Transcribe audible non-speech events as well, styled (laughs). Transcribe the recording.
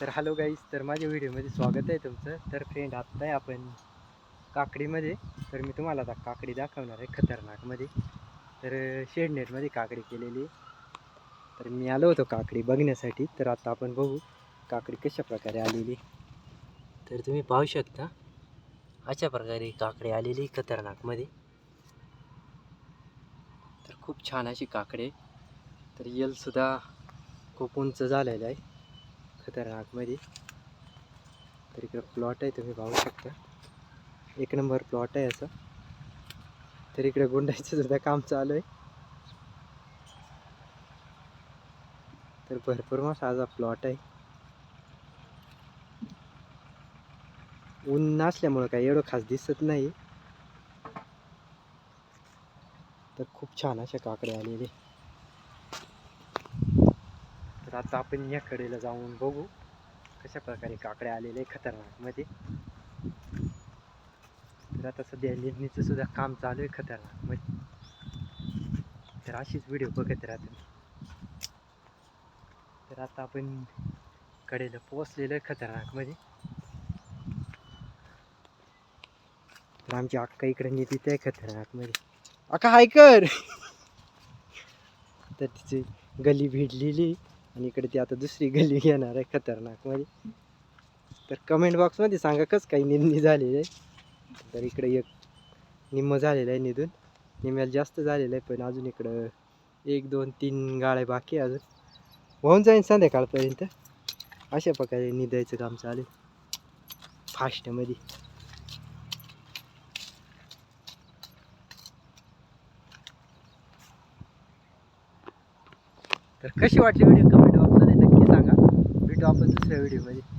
तर hello guys तर माझ्या व्हिडिओमध्ये स्वागत आहे तुमचं. तर फ्रेंड आत्ता आहे आपण काकडीमध्ये. तर मी तुम्हाला आता काकडी दाखवणार आहे खतरनाकमध्ये. तर शेडनेटमध्ये काकडी केलेली आहे. तर मी आलो होतो काकडी बघण्यासाठी. तर आता आपण बघू काकडी कशा प्रकारे आलेली. तर तुम्ही पाहू शकता अशा प्रकारे काकडी आलेली खतरनाकमध्ये. तर खूप छान अशी काकडी तर येलसुद्धा खूप उंच झालेलं आहे. खतरनाकमध्ये. तर इकडं प्लॉट आहे तुम्ही पाहू शकता. एक नंबर प्लॉट आहे असं. तर इकडे गुंडायचं सुद्धा काम चालू आहे. तर भरपूर मस्त माझा प्लॉट आहे. ऊन नसल्यामुळं काही एवढं खास दिसत नाही. तर खूप छान अशा काकडे आलेले तर आता आपण या कडेला जाऊन बघू कशा प्रकारे काकडे आलेले आहे खतरनाकमध्ये. तर आता सध्या लेणीचं सुद्धा काम चालू आहे खतरनाकमध्ये. तर अशीच व्हिडिओ बघत राहा तर आता आपण कडेला पोचलेलं आहे खतरनाकमध्ये. तर आमची अक्का इकडे निधीत आहे खतरनाकमध्ये. अका हाय कर. (laughs) तर तिची गली भिडलेली आणि इकडे ती आता दुसरी गली घेणार आहे खतरनाकमध्ये म्हणजे. तर कमेंट बॉक्समध्ये सांगा कसं काही निंदी झालेली आहे. तर इकडे एक निम्म झालेलं आहे निधून. निम्म्याला जास्त झालेलं आहे पण अजून इकडं एक दोन तीन गाळे बाकी अजून. होऊन जाईन संध्याकाळपर्यंत. अशा प्रकारे निधायचं काम चालेल. फास्टमध्ये तर कशी वाटली व्हिडिओ कमेंट बॉक्समध्ये नक्की सांगा. भेटू आपण दुसऱ्या व्हिडिओमध्ये